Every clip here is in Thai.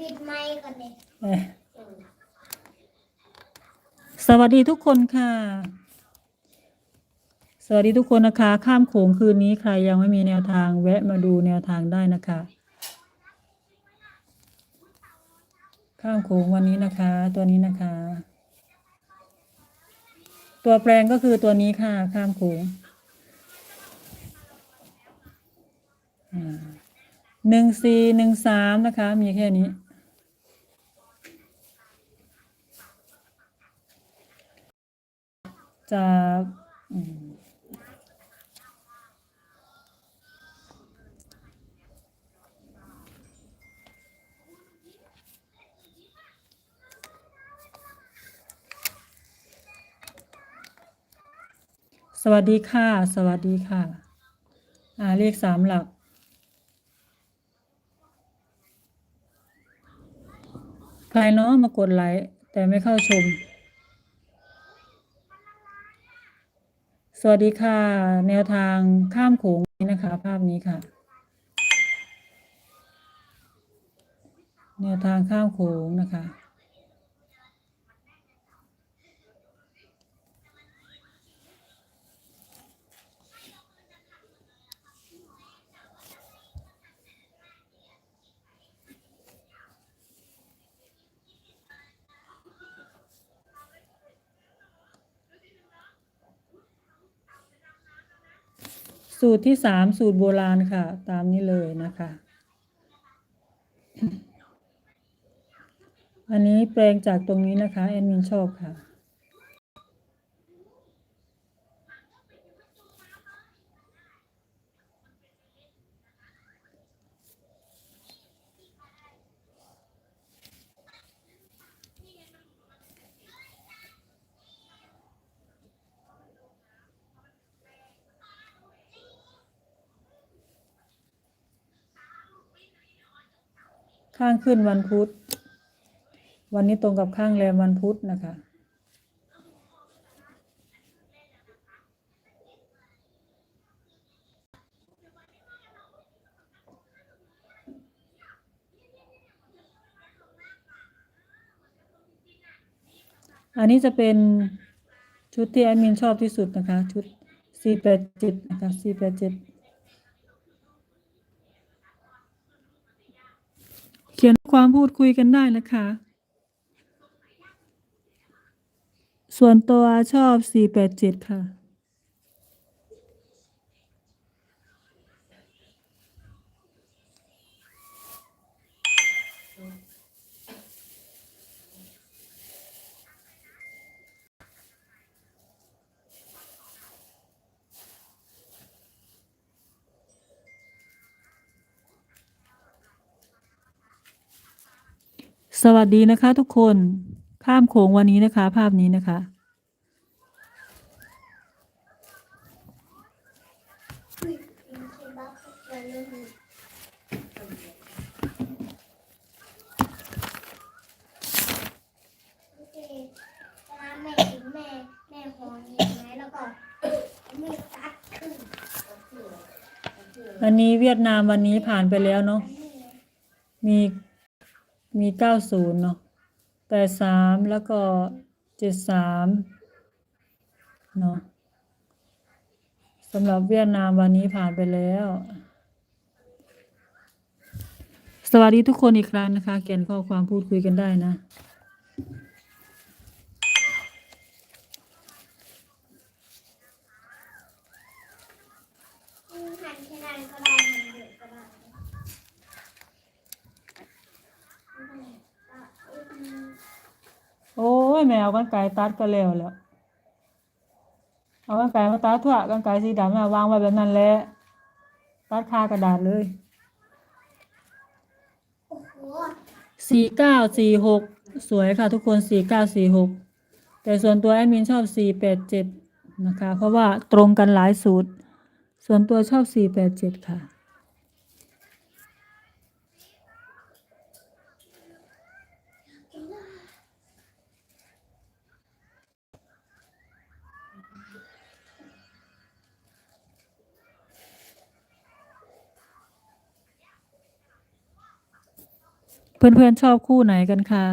ปิดไมค์ก่อนเลยสวัสดีทุกคนค่ะ สวัสดีทุกคนนะคะ ข้ามโขงคืนนี้ใครยังไม่มีแนวทาง แวะมาดูแนวทางได้นะคะ ข้ามโขงวันนี้นะคะ ตัวนี้นะคะ ตัวแปลงก็คือตัวนี้ค่ะ ข้ามโขงหนึ่งสี่หนึ่งสามนะคะ มีแค่นี้ จะสวัสดีค่ะ สวัสดีค่ะ อ่าเลขสามหลัก ใครเนาะมากดไลค์แต่ไม่เข้าชม สวัสดีค่ะ แนวทางข้ามโขงนี้นะคะ ภาพนี้ค่ะ แนวทางข้ามโขงนะคะ สูตรที่สามสูตรโบราณค่ะ ตามนี้เลยนะคะ อันนี้แปลงจากตรงนี้นะคะแอดมินชอบค่ะ ข้างขึ้นวันพุธ วันนี้ตรงกับข้างแรมวันพุธนะคะ อันนี้จะเป็นชุดที่แอดมินชอบที่สุดนะคะ ชุด 487 นะคะ 487 เขียนความพูดคุยกันได้นะคะ ส่วนตัวชอบ 487 ค่ะ สวัสดีนะคะ ทุกคนข้ามโขงวันนี้นะคะ ภาพนี้นะคะ แม่แม่แม่หอนอย่างไรแล้วก็มีตัดขึ้นอันนี้เวียดนามวันนี้ผ่านไปแล้วเนาะมี มีเก้าศูนย์เนาะแปดสามแล้วก็เจ็ดสามเนาะสำหรับเวียดนามวันนี้ผ่านไปแล้ว สวัสดีทุกคนอีกครั้งนะคะ เขียนข้อความพูดคุยกันได้นะอืมหันแค่นั้นก็ได้หันเยอะก็ได้อืม โอ้ ยแมวกันไก่ตัดก็แล้วแล้วเอากันไก่มาตัดทั่วกันไก่สีดำน่ะวางไว้แบบนั้นแหละตัดคากระดาษเลยสี่เก้าสี่หกสวยค่ะทุกคนสี่เก้าสี่หกแต่ส่วนตัวแอดมินชอบสี่แปดเจ็ดนะคะ เพราะว่าตรงกันหลายสูตร ส่วนตัวชอบสี่แปดเจ็ดค่ะ เพื่อนๆชอบคู่ไหนกันคะ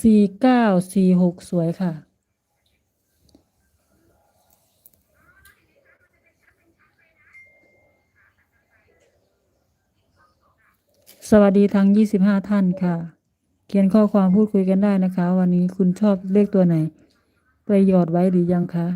สี่เก้าสี่หกสวยค่ะ สวัสดีทั้งยี่สิบห้าท่านค่ะ เขียนข้อความพูดคุยกันได้นะคะ วันนี้คุณชอบเลขตัวไหน ไปหยอดไว้หรือยังคะ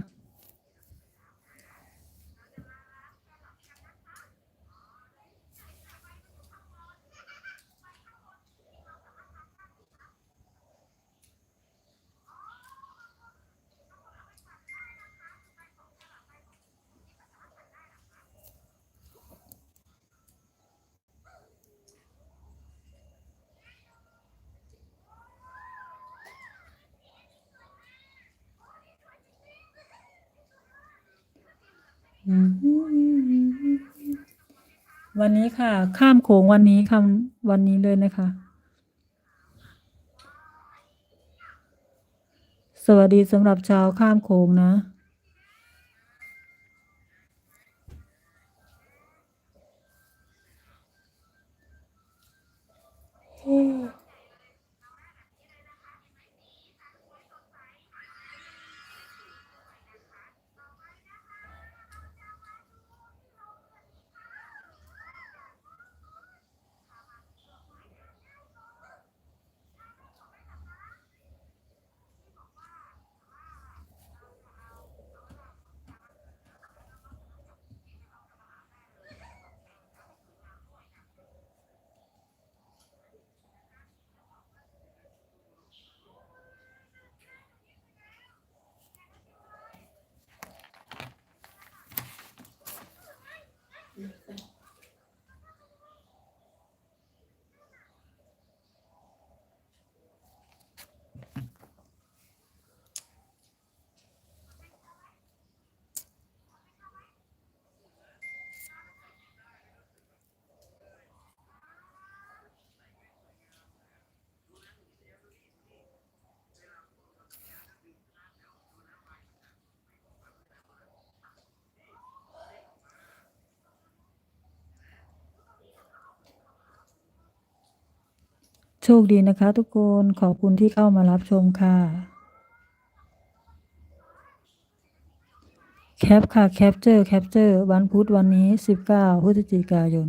วันนี้ค่ะ ข้ามโขงวันนี้คำวันนี้เลยนะคะ สวัสดีสำหรับชาวข้ามโขงนะโชคดีนะคะทุกคนขอบคุณที่เข้ามารับชมค่ะ แคปค่ะ แคปเจอร์ แคปเจอร์ วันพุธวันนี้ 19พฤศจิกายน